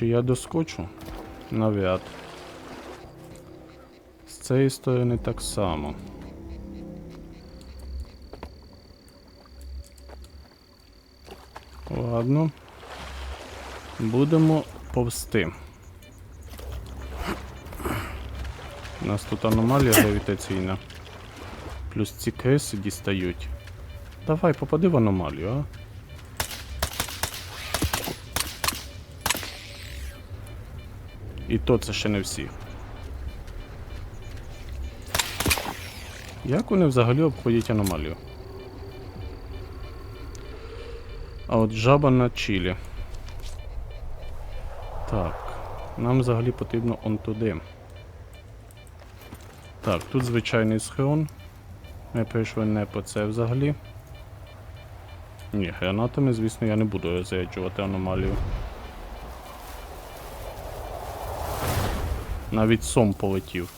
Чи я доскочу? Навряд. З цієї сторони так само. Ладно. Будемо повсти. У нас тут аномалія гравітаційна. Плюс ці криси дістають. Давай, попади в аномалію, а? І то це ще не всі. Як вони взагалі обходять аномалію? А от жаба на чилі. Так. Нам взагалі потрібно он туди. Так, тут звичайний схрон. Ми прийшли не по це взагалі. Ні, гранатами, звісно, я не буду розряджувати аномалію. Навіть сом полетів.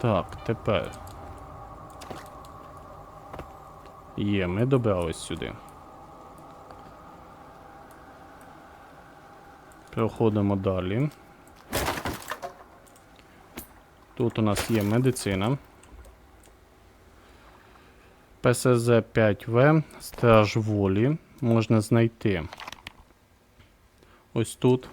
Так, тепер. Є, ми добрались сюди. Проходимо далі. Тут у нас є медицина. ПСЗ 5В, Страж волі можна знайти. Ось тут.